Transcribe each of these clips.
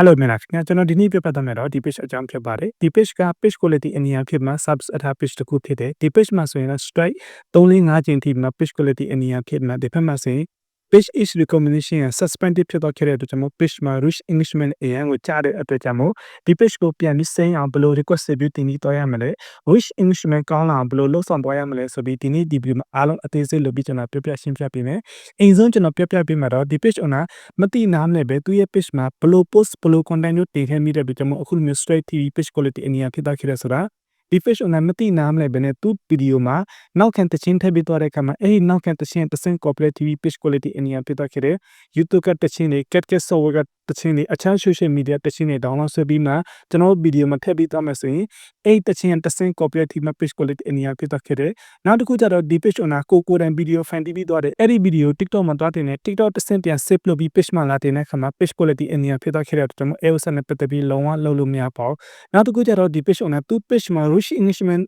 Hello မင်္ဂလာခင်ဗျာကျွန်တော်ဒီနေ့ပြပြသွားမယ်တော့ဒီ page အကြောင်းဖြစ်ပါတယ်ဒီ page က page quality အနည်းအဖြစ်မှာ subs အထား page တစ်ခုဖြစ်တယ်ဒီ page မှာဆိုရင်တော့ strike 345ကျင်းထိမှာ page quality အနည်းအဖြစ်မှာဒီဖက်မှာဆိုရင် page is recommendation က suspended ဖြစ်တော့ခဲ့တဲ့အတွက်ကြောင့်မို့ page မှာ reach engagement အရင်ကိုကြားတဲ့အတွက်ကြောင့်မို့ဒီ page ကိုပြန်ပြီးစိမ်းအောင်ဘယ်လို request review တင်ပြီးသွားရမလဲ reach engagement ကောင်းလာအောင်ဘယ်လိုလုပ်ဆောင်သွားရမလဲဆိုပြီးဒီနေ့ဒီ video မှာအားလုံးအသေးစိတ်လုပ်ပြီးကျွန်တော်ပြပြရှင်းပြပေးမယ်အရင်ဆုံးကျွန်တော်ပြပြပေးမှာတော့ဒီ page owner မတိနားမလဲပဲသူရဲ့ page မှာဘယ်လို post ဘယ်လို content တွေတင်ခဲ့မိတဲ့အတွက်ကြောင့်မို့အခုလိုမျိုး straight TV page quality အနည်းဖြစ်သွားခဲ့ရဆိုတာ ဒီ page owner မတိနားမလဲပဲနဲ့သူ video မှာနောက်ခံတချင်းထည့်ပေးသွားတဲ့အခါမှာအဲ့ဒီနောက်ခံတချင်းတစင် corporate TV page quality အနည်းဖြစ်သွားခဲ့တယ် YouTube ကတချင်းတွေ cat cat software က တချင်းတွေအခြား social media တချင်းတွေ download ဆွဲပြီးမှကျွန်တော် video မှာထည့်ပေးသွားမယ်ဆိုရင်အဲ့တချင်းတစင် corporate TV page quality အနည်းဖြစ်သွားခဲ့တယ်နောက်တစ်ခုကျတော့ဒီ page owner ကိုကိုယ်တိုင် video fan TV သွားတယ်အဲ့ဒီ video TikTok မှာသွားတင်တယ် TikTok တစင်ပြန် save လုပ်ပြီး page မှာလာတင်တဲ့အခါမှာ page quality အနည်းဖြစ်သွားခဲ့တဲ့အတွက်ကျွန်တော် AOS နဲ့ပတ်သက်ပြီးလုံးဝလုပ်လို့မရပါဘူးနောက်တစ်ခုကျတော့ဒီ page owner သူ page မှာ rush engagement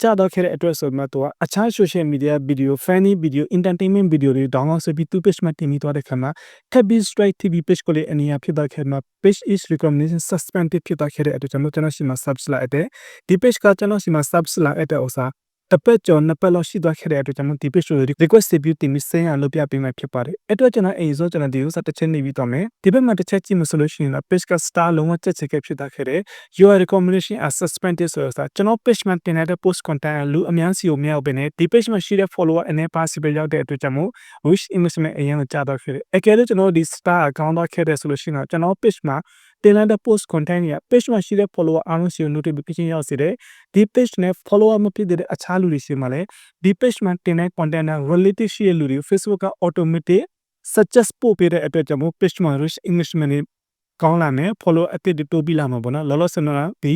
ကြတော့ခဲ့တဲ့အတွက်ဆိုမှသူကအခြား social media video funny video entertainment video တွေ download ဆိုပြီးသူ page မှာတင်ပြီးသွားတဲ့ခါမှာ Happy Strike TV page ကိုလည်းအနည်းဖြစ်သွားခဲ့မှာ page is recommendation suspended ဖြစ်သွားခဲ့တဲ့အတွက်ကျွန်တော်ကျွန်တော်ရှိမှာ subs လာတဲ့ဒီ page ကကျွန်တော်ရှိမှာ subs လာတဲ့ဥစား တစ်ပတ်ကျော်နှစ်ပတ်လောက်ရှိသွားခဲ့တဲ့အတွက်ကျွန်တော်ဒီ page ကို request review တင်ပြီးဆင်းရလို့ပြပေးမှာဖြစ်ပါတယ်အဲ့တော့ကျွန်တော်အိမ်စောကျွန်တော်ဒီဥစားတစ်ချက်နေပြီးတော့မယ်ဒီဘက်မှာတစ်ချက်ကြည့်မဆိုလို့ရှိရင်တော့ page က star လုံးဝချက်ချခဲ့ဖြစ်သွားခဲ့တယ် your recommendation are suspended ဆိုတော့ကျွန်တော် page မှာတင်တဲ့ post content လူအများစီကိုမရောက်ဘဲနဲ့ဒီ page မှာရှိတဲ့ follower အနေ possible ရောက်တဲ့အတွက်ကြောင့်မို့ wish investment အရင်ကကြာတော့ခဲ့တယ်အကယ်လို့ကျွန်တော်ဒီ star account တော့ခဲ့တယ်ဆိုလို့ရှိရင်တော့ကျွန်တော် page မှာ တင်လိုက်တဲ့ post content တွေက page မှာရှိတဲ့ follower အားလုံးစီကို notification ရောက်စေတယ်ဒီ page နဲ့ follower မဖြစ်တဲ့အခြားလူတွေရှိမှလည်းဒီ page မှာတင်တဲ့ content နဲ့ related ရှိတဲ့လူတွေ Facebook က automatic suggest ပို့ပေးတဲ့အတွက်ကြောင့်မို့ page မှာ reach engagement တွေကောင်းလာမယ် follow အသစ်တွေတိုးပြီးလာမှာပေါ့နော်လောလောဆယ်တော့ဒီ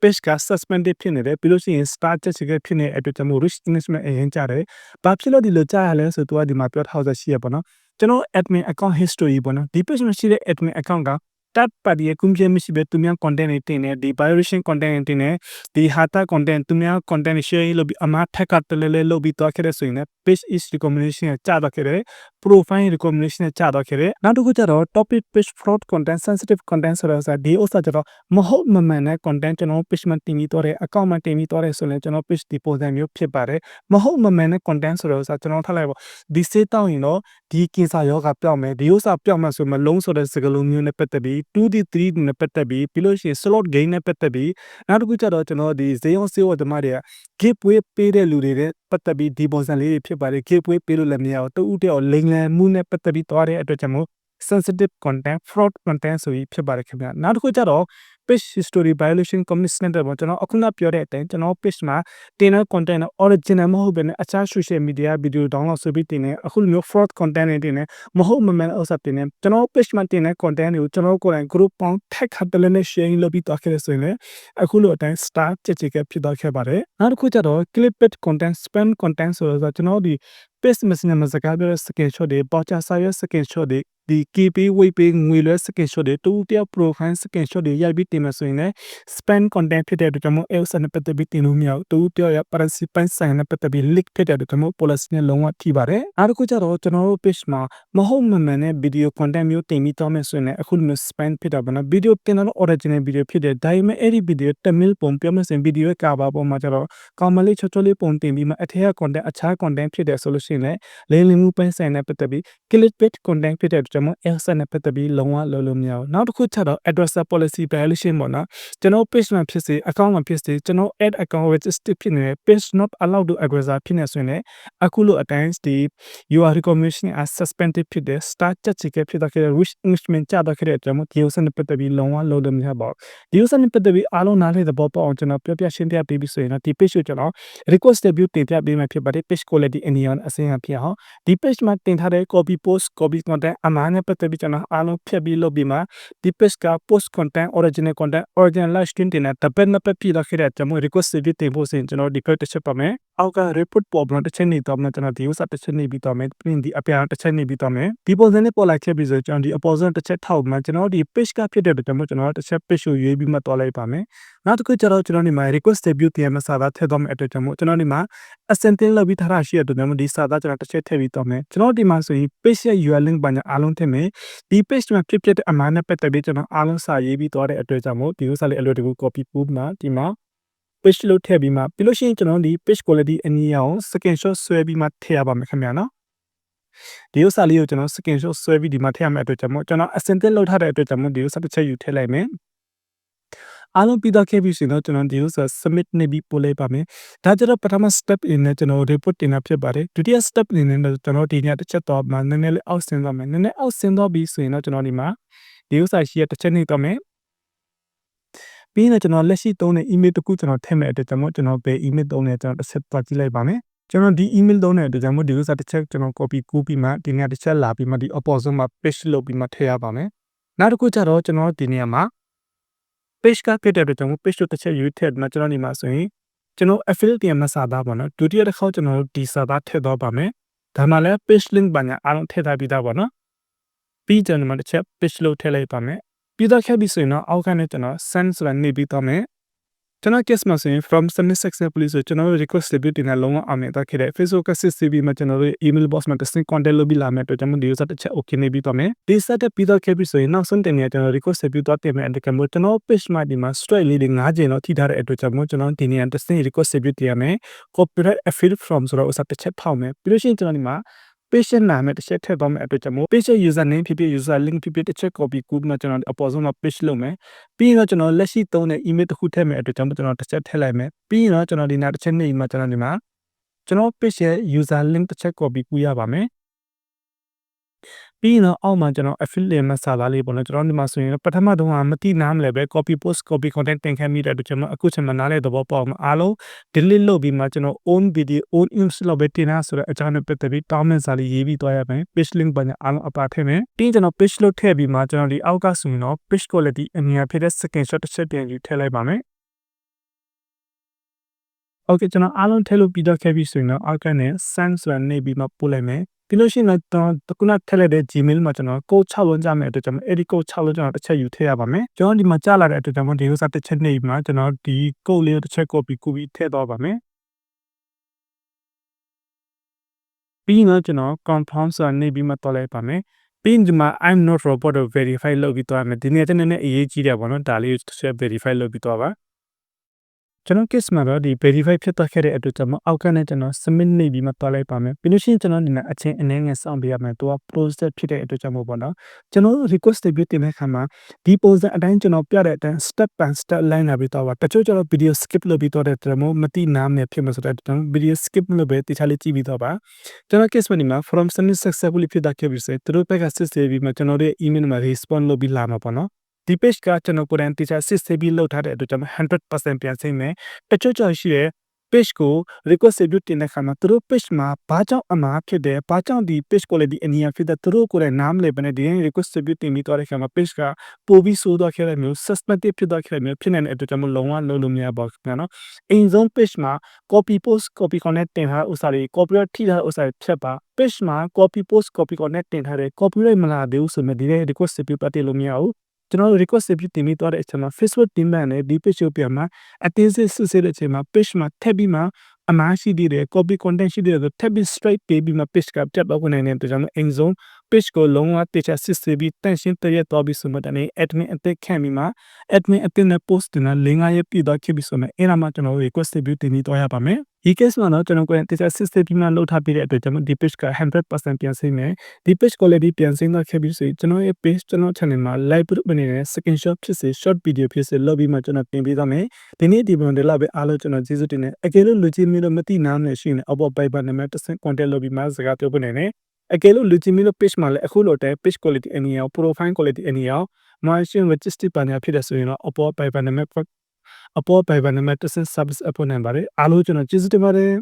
page က suspended ဖြစ်နေတယ်ပြီးလို့ရှိရင် start ချက်ချခဲ့ဖြစ်နေတဲ့အတွက်ကြောင့်မို့ reach engagement အရင်ကြတယ်ဘာဖြစ်လို့ဒီလိုကြားရလဲဆိုတော့ဒီမှာပြောထားတာရှိရပေါ့နော်ကျွန်တော် admin account history ပေါ့နော်ဒီ page မှာရှိတဲ့ admin account က tab ပါဒီကွန်ပျူတာမရှိဘဲသူများ content တွေတင်နေဒီ violation content တွေတင်နေဒီ hata content သူများ content တွေ share လုပ်ပြီးအမှားထက်ကတလဲလဲလုပ်ပြီးသွားခဲ့တဲ့ဆိုရင်လည်း page is recommendation ကကြာတော့ခဲ့တယ် profile recommendation ကကြာတော့ခဲ့တယ်နောက်တစ်ခုကျတော့ topic page fraud content sensitive content ဆိုတော့ဒီဥစ္စာကျတော့မဟုတ်မမှန်တဲ့ content ကျွန်တော် page မှာတင်ပြီးတော့တယ် account မှာတင်ပြီးတော့တယ်ဆိုရင်ကျွန်တော် page ဒီပုံစံမျိုးဖြစ်ပါတယ်မဟုတ်မမှန်တဲ့ content ဆိုတော့ကျွန်တော်ထားလိုက်ပါဒီစေးတောင်းရင်တော့ဒီကင်ဆာယောဂပျောက်မယ်ဒီဥစ္စာပျောက်မှဆိုမှလုံးဆိုတဲ့စကားလုံးမျိုးနဲ့ပတ်သက်ပြီး 2D 3D နဲ့ပတ်သက်ပြီးပြီးလို့ရှိရင် slot game နဲ့ပတ်သက်ပြီးနောက်တစ်ခုကျတော့ကျွန်တော်ဒီဈေးရောစေးရောဓမ္မတွေက giveaway ပေးတဲ့လူတွေနဲ့ပတ်သက်ပြီးဒီပုံစံလေးတွေဖြစ်ပါတယ် giveaway ပေးလို့လည်းမရဘူးတူဦးတဲ့လိမ်လည်မှုနဲ့ပတ်သက်ပြီးသွားတဲ့အတွက်ကြောင့်မို့ sensitive content fraud content ဆိုပြီးဖြစ်ပါတယ်ခင်ဗျာနောက်တစ်ခုကျတော့ page history violation commitment တဲ့ပေါ့ကျွန်တော်အခုနပြောတဲ့အတိုင်းကျွန်တော် page မှာတင်တဲ့ content နဲ့ original မဟုတ်ဘဲနဲ့အခြား social media video download ဆိုပြီးတင်နေအခုလိုမျိုး fraud content တွေတင်နေမဟုတ်မမှန်ဥစ္စာတင်နေကျွန်တော် page မှာတင်တဲ့ content တွေကိုကျွန်တော်ကိုယ်တိုင် group ပေါင်း tag ခတ်တယ်နဲ့ sharing လုပ်ပြီးသွားခဲ့တယ်ဆိုရင်လည်းအခုလိုအတိုင်း star ချက်ချက်ကဖြစ်သွားခဲ့ပါတယ်နောက်တစ်ခုကျတော့ clickbait content spam content ဆိုတော့ကျွန်တော်ဒီ page messenger မှာစကားပြောတဲ့ screenshot တွေပေါ်ချစာရွက် screenshot တွေဒီ KP weight ပေးငွေလွှဲ screenshot တွေတူတယောက် profile screenshot တွေရိုက်ပြီးတင်မယ်ဆိုရင်လည်း spam content ဖြစ်တဲ့အတွက်ကြောင့်မို့ else နဲ့ပတ်သက်ပြီးတင်လို့မရဘူးတူတယောက်ရ privacy ပိုင်းဆိုင်နဲ့ပတ်သက်ပြီး leak ဖြစ်တဲ့အတွက်ကြောင့်မို့ policy နဲ့လုံးဝထိပါတယ်အားတစ်ခုကျတော့ကျွန်တော်တို့ page မှာမဟုတ်မမှန်တဲ့ video content မျိုးတင်ပြီးတော့မယ်ဆိုရင်လည်းအခုလိုမျိုး spam ဖြစ်တာပါနော် video တင်တော့ original video ဖြစ်တယ်ဒါပေမဲ့အဲ့ဒီ video တမီလ်ပုံပြောမယ်ဆိုရင် video ရဲ့ cover ပေါ်မှာကျတော့ကောင်မလေးချောချောလေးပုံတင်ပြီးမှအထက်က content အခြား content ဖြစ်တယ်ဆိုလို့ရှိရင်လည်းလိမ်လည်မှုပိုင်းဆိုင်နဲ့ပတ်သက်ပြီး clickbait content ဖြစ်တဲ့အတွက်ကြောင့်မို့ else နဲ့ပတ်သက်ပြီးလုံးဝလုံးလို့မရဘူးနောက်တစ်ခုချက်တော့ addresser policy violation ပေါ့နော်ကျွန်တော် page မှာဖြစ်စေ account မှာဖြစ်စေကျွန်တော် add account register ဖြစ်နေတဲ့ page not allowed to aggressor ဖြစ်နေဆိုရင်လည်းအခုလိုအတိုင်းဒီ your recommendation are suspended ဖြစ်တဲ့ start ချက်ချခဲ့ဖြစ်တဲ့ wish engagement ကြတော့ခဲ့တဲ့အတွက်မို့ဒီဥစ္စာနဲ့ပတ်သက်ပြီးလုံးဝလုံးလို့မရပါဘူးဒီဥစ္စာနဲ့ပတ်သက်ပြီးအားလုံးနားလည်သဘောပေါက်အောင်ကျွန်တော်ပြောပြရှင်းပြပေးပြီးဆိုရင်တော့ဒီ page ကိုကျွန်တော် request review တင်ပြပေးမှဖြစ်ပါတယ် page quality အနေနဲ့အဆင့်အဖြစ်အောင်ဒီ page မှာတင်ထားတဲ့ copy post copy content အမှန်နဲ့ပတ်သက်ပြီးကျွန်တော်အားလုံးဖြတ်ပြီးလုပ်ပြီးမှဒီ page က post content original content original live stream တင်တဲ့တပတ်နှစ်ပတ်ပြည့်လောက်ခဲ့တဲ့ကျွန်တော် request review တင်ဖို့ဆိုရင်ကျွန်တော်ဒီ page တစ်ချက်ပါမယ် အောက်က report ပေါ်မှာတစ်ချက်နေတော့မှကျွန်တော်ဒီဥစ္စာတစ်ချက်နေပြီးတော့မယ်ပြင်ဒီအပြန်တစ်ချက်နေပြီးတော့မယ်ဒီပုံစံနဲ့ပေါ်လာခဲ့ပြီးဆိုကျွန်တော်ဒီအပေါ်ဆုံးတစ်ချက်ထောက်မှကျွန်တော်ဒီ page ကဖြစ်တဲ့အတွက်ကျွန်တော်တစ်ချက် page ကိုရွေးပြီးမှတွားလိုက်ပါမယ်နောက်တစ်ခုကျတော့ကျွန်တော်ဒီမှာ request debut တင်မှာစာသားထည့်တော့မယ့်အတွက်ကျွန်တော်ကျွန်တော်ဒီမှာ ascending လောက်ပြီးထားတာရှိတဲ့အတွက်ကျွန်တော်ဒီစာသားကျွန်တော်တစ်ချက်ထည့်ပြီးတော့မယ်ကျွန်တော်ဒီမှာဆိုရင် page ရဲ့ URL link ဘာညာအားလုံးထည့်မယ်ဒီ page မှာဖြစ်ဖြစ်တဲ့အမှန်နဲ့ပတ်သက်ပြီးကျွန်တော်အားလုံးစာရေးပြီးသွားတဲ့အတွက်ကြောင့်မို့ဒီဥစ္စာလေးအလွယ်တကူ copy ပို့မှာဒီမှာ page လို့ထည့်ပြီးမှပြီးလို့ရှိရင်ကျွန်တော်ဒီ page quality အနည်းအောင် screenshot ဆွဲပြီးမှထည့်ရပါမယ်ခင်ဗျာနော်ဒီဥစ္စာလေးကိုကျွန်တော် screenshot ဆွဲပြီးဒီမှာထည့်ရမယ့်အတွက်ကြောင့်မို့ကျွန်တော် ascending လောက်ထားတဲ့အတွက်ကြောင့်မို့ဒီဥစ္စာတစ်ချက်ယူထည့်လိုက်မယ်အားလုံးပြီးတော့ခဲ့ပြီဆိုတော့ကျွန်တော်ဒီဥစ္စာ submit နေပြီးပို့လိုက်ပါမယ်။ဒါကြတော့ပထမ step အနေနဲ့ကျွန်တော် report တင်တာဖြစ်ပါတယ်။ဒုတိယ step အနေနဲ့ကျွန်တော်ဒီညတစ်ချက်တော့မှနည်းနည်းလေးအောက်ဆင်းသွားမယ်။နည်းနည်းအောက်ဆင်းသွားပြီဆိုရင်တော့ကျွန်တော်ဒီမှာဒီဥစ္စာရှိရတစ်ချက်နေတော့မယ်။ ပြီးရင်ကျွန်တော်လက်ရှိသုံးတဲ့ email တစ်ခုကျွန်တော်ထည့်မဲ့အတွက်ကျွန်တော်ကျွန်တော်ဘယ် email သုံးလဲကျွန်တော်တစ်ချက်တွားကြည့်လိုက်ပါမယ်။ကျွန်တော်ဒီ email သုံးတဲ့အတွက်ကျွန်တော်ဒီဥစ္စာတစ်ချက်ကျွန်တော် copy ကူးပြီးမှဒီညတစ်ချက်လာပြီးမှဒီ opposite မှာ paste လုပ်ပြီးမှထည့်ရပါမယ်။နောက်တစ်ခုကျတော့ကျွန်တော်ဒီနေရာမှာ page ကဖြစ်တဲ့အတွက်ကျွန်တော် page တို့တစ်ချက်ရွေးထည့်တော့ကျွန်တော်ဒီမှာဆိုရင်ကျွန်တော် affiliate တင်မစာသားပေါ့နော်ဒုတိယတစ်ခေါက်ကျွန်တော်ဒီစာသားထည့်တော့ပါမယ်ဒါမှလည်း page link ဘာညာအားလုံးထည့်ထားပြီးသားပေါ့နော်ပြီးကျွန်တော်တစ်ချက် page လို့ထည့်လိုက်ပါမယ် ပြီးတော့ခဲ့ပြီဆိုရင်တော့အောက်ကနေကျွန်တော် send ဆိုတာနေပြီးတော့မယ်ကျွန်တော် case မှာဆိုရင် from submit successfully ဆိုကျွန်တော် request debut တင်တဲ့လုံးဝအောင်မြင်တော့ခဲ့တဲ့ Facebook CCB မှာကျွန်တော်တို့ email box မှာ testing content လုပ်ပြီးလာမယ်တော့ကျွန်တော်ဒီ user တစ်ချက် okay နေပြီးတော့မယ်ဒီ set တက်ပြီးတော့ခဲ့ပြီဆိုရင်နောက်ဆုံးတင်နေကျွန်တော် request debut တော့တင်မယ်အဲ့ဒါကမို့ကျွန်တော် page မှာဒီမှာ straight လေးတွေ9ကျင်တော့ထိထားတဲ့အတွက်ကြောင့်မို့ကျွန်တော်ဒီနေရာ testing request debut တင်ရမယ် copyright affiliate from ဆိုတော့ဥစားတစ်ချက်ဖောက်မယ်ပြီးလို့ရှိရင်ကျွန်တော်ဒီမှာ patient နာမည်တစ်ချက်ထည့်သွားမယ်အတွက်ကြောင့်မို့ patient user name ဖြစ်ဖြစ် user link ဖြစ်ဖြစ်တစ်ချက် copy ကူးမှကျွန်တော်အပေါ်ဆုံးမှာ page လုပ်မယ်ပြီးရင်တော့ကျွန်တော်လက်ရှိသုံးတဲ့ email တစ်ခုထည့်မယ်အတွက်ကြောင့်ကျွန်တော်တစ်ချက်ထည့်လိုက်မယ်ပြီးရင်တော့ကျွန်တော်ဒီနာတစ်ချက်နေမှာကျွန်တော်ဒီမှာကျွန်တော် page ရဲ့ user link တစ်ချက် copy ကူးရပါမယ် ပြီးရင်တော့အောက်မှာကျွန်တော် affiliate မှာစာသားလေးပေါ့နော်ကျွန်တော်ဒီမှာဆိုရင်ပထမတုန်းကမတိနားမလဲပဲ copy post copy content တင်ခဲ့မိတဲ့အတွက်ကျွန်တော်အခုချိန်မှာနားလဲသဘောပေါက်မှာအားလုံး delete လုပ်ပြီးမှကျွန်တော် own video own image လောက်ပဲတင်တာဆိုတော့အကြောင်းနဲ့ပတ်သက်ပြီးတောင်းမဲ့စာလေးရေးပြီးသွားရမယ် page link ဘာညာအားလုံးအပါထည့်မယ်ပြီးရင်ကျွန်တော် page လို့ထည့်ပြီးမှကျွန်တော်ဒီအောက်ကဆိုရင်တော့ page quality အမြင်ဖြစ်တဲ့ screenshot တစ်ချက်ပြန်ယူထည့်လိုက်ပါမယ်โอเคကျွန်တော်အားလုံးထည့်လို့ပြီးတော့ခဲ့ပြီဆိုရင်တော့အောက်ကနေ send ဆိုတာနေပြီးမှပို့လိုက်မယ် ပြီးလို့ရှိရင်တော့တခုနထည့်လိုက်တဲ့ Gmail မှာကျွန်တော် code 6လုံးကြမယ်အတွက်ကျွန်တော်အဲ့ဒီ code 6လုံးကျွန်တော်တစ်ချက်ယူထည့်ရပါမယ်ကျွန်တော်ဒီမှာကြားလာတဲ့အတွက်ကျွန်တော်ဒီဥစ္စာတစ်ချက်နေပြီးမှကျွန်တော်ဒီ code လေးကိုတစ်ချက် copy ကူပြီးထည့်တော့ပါမယ်ပြီးတော့ကျွန်တော် confirm ဆိုတာနေပြီးမှတော်လိုက်ပါမယ်ပြီးရင်ဒီမှာ I'm not robot ကို verify လုပ်ပြီးတော့မယ်ဒီနေ့တနေ့နဲ့အရေးကြီးတယ်ပေါ့နော်ဒါလေးကိုတစ်ချက် verify လုပ်ပြီးတော့ပါ ကျွန်တော် case မှာတော့ဒီ verify ဖြစ်သွားခဲ့တဲ့အတွက်ကျွန်တော်အောက်ကနေကျွန်တော် submit နေပြီးမှတွားလိုက်ပါမယ်ပြီးလို့ရှိရင်ကျွန်တော်ဒီမှာအချင်းအနည်းငယ်စောင့်ပေးရမယ်သူက process ဖြစ်တဲ့အတွက်ကြောင့်မို့ပေါ့နော်ကျွန်တော် request တွေတင်တဲ့ခါမှာဒီပုံစံအတိုင်းကျွန်တော်ပြတဲ့အတိုင်း step by step line လာပြီးတော့ပါတချို့ကျွန်တော် video skip လုပ်ပြီးတော့တဲ့ကျွန်တော်မသိနားမယ်ဖြစ်မှာဆိုတော့ကျွန်တော် video skip လုပ်ပဲတခြားလေးကြည့်ပြီးတော့ပါကျွန်တော် case မှာဒီမှာ from submit successfully ဖြစ်တာခဲ့ပြီဆိုသူတို့ဘက်ကစစ်ဆေးပြီးမှကျွန်တော်ရဲ့ email မှာ response လုပ်ပြီးလာမှာပေါ့နော် ဒီ page ကကျွန်တော်ကိုယ်တိုင်တေချာစစ်ဆေးပြီးလုပ်ထားတဲ့အတွက်ကျွန်တော်100%ပြန်ဆင်းမယ်တချို့ကြောင့်ရှိတဲ့ page ကို request review တင်တဲ့ခါမှာသူတို့ page မှာဘာကြောင့်အမှားဖြစ်တယ်ဘာကြောင့်ဒီ page quality အနည်းဖြစ်တဲ့သူတို့ကိုယ်တိုင်နားမလည်ဘဲနဲ့ဒီ request review တင်ပြီးတော့တဲ့ခါမှာ page ကပိုပြီးဆိုးသွားခဲ့တဲ့မျိုး suspected ဖြစ်သွားခဲ့တဲ့မျိုးဖြစ်နေတဲ့အတွက်ကျွန်တော်လုံးဝလုံးလို့မရပါဘူးခင်ဗျာနော်အိမ်ဆုံး page မှာ copy post copy content တင်ထားတဲ့ဥစ္စာတွေ copyright ထိထားတဲ့ဥစ္စာတွေဖြတ်ပါ page မှာ copy post copy content တင်ထားတဲ့ copyright မလာသေးဘူးဆိုမှဒီ request review ပတ်တင်လို့မရဘူး ကျွန်တော်တို့ request ပြုတင်ပြီးသွားတဲ့အချိန်မှာ Facebook တင်မှန်တယ်ဒီ page ကိုပြန်မှာအသေးစိတ်စစ်ဆေးတဲ့အချိန်မှာ page မှာထပ်ပြီးမှအမှားရှိသေးတယ် copy content ရှိသေးတယ်ဆိုထပ်ပြီး straight ပေးပြီးမှ page ကပြတ်တော့ဝင်နေတဲ့အတွက်ကြောင့်အင်ဇုံ page ကိုလုံးဝတေချာစစ်ဆေးပြီးတန့်ရှင်းတရက်တော့ပြီးဆိုမှတနေ့ admin အသက်ခံပြီးမှ admin အသစ်နဲ့ post တင်တာ၄၅ရက်ပြည့်တော့ခဲ့ပြီးဆိုမှအဲ့ဒါမှကျွန်တော်တို့ request ပြုတင်ပြီးသွားရပါမယ်ဒီ case မှာတော့ကျွန်တော်ကိုယ်တေချာစစ်ဆေးပြီးမှလုပ်ထားပြီးတဲ့အတွက်ကျွန်တော်ဒီ page က100%ပြန်ဆင်းမယ်ဒီ page quality ပြန်ဆင်းတော့ခဲ့ပြီးဆိုရင်ကျွန်တော်ရဲ့ page ကျွန်တော် channel မှာ live group အနေနဲ့ screenshot ဖြစ်စေ short video ဖြစ်စေလုပ်ပြီးမှကျွန်တော်ပြင်ပေးသွားမယ်ဒီနေ့ဒီပုံတွေလာပဲအားလုံးကျွန်တော်ကျေးဇူးတင်တယ်အကယ်လို့လူကြီးမျိုးလို့မသိနားမလဲရှိရင်အပေါ် Viber နံပါတ်တစ်ဆင့် contact လုပ်ပြီးမှစကားပြောပြနေတယ် အကယ်လို့လူကြီးမျိုးလို့ page မှာလည်းအခုလိုတဲ့ page quality အနေရော profile quality အနေရော margin logistic ပညာဖြစ်တဲ့ဆိုရင်တော့အပေါ် Viber နံပါတ်အပေါ် Viber နံပါတ်တစ်ဆင့် service အဖို့နိုင်ပါတယ်အားလုံးကျွန်တော်ကျေးဇူးတင်ပါတယ်